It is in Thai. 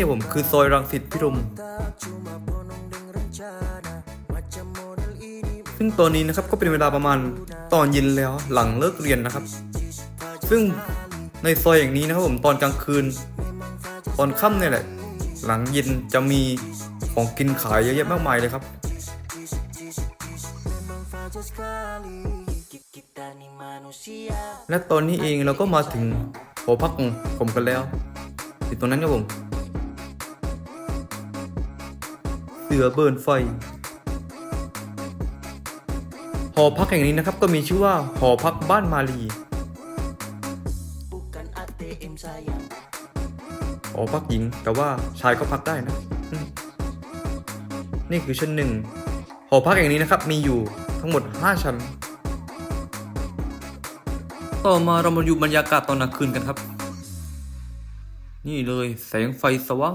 ี่ผมคือซอยรังสิตพิรม ซึ่งตอนนี้นะครับก็เป็นเวลาประมาณตอนเย็นแล้วหลังเลิกเรียนนะครับ ซึ่งในซอยอย่างนี้นะครับผมตอนกลางคืน ตอนค่ำเนี่ยแหละ หลังเย็นจะมีของกินขายเยอะแยะมากมายเลยครับ และตอนนี้เองเราก็มาถึงหอพักของผมกันแล้วอยู่ตรงนั้นครับผม สือเบิร์นไฟ หอพักแห่งนี้นะครับก็มีชื่อว่าหอพักบ้านมาลีหอพักหญิงแต่ว่าชายก็พักได้นะ นี่คือชั้นหนึ่งหอพักแห่งนี้นะครับมีอยู่ทั้งหมด 5 ชั้น ต่อมาเรามาดูบรรยากาศตอนกลางคืนกันครับ นี่เลยแสงไฟสว่าง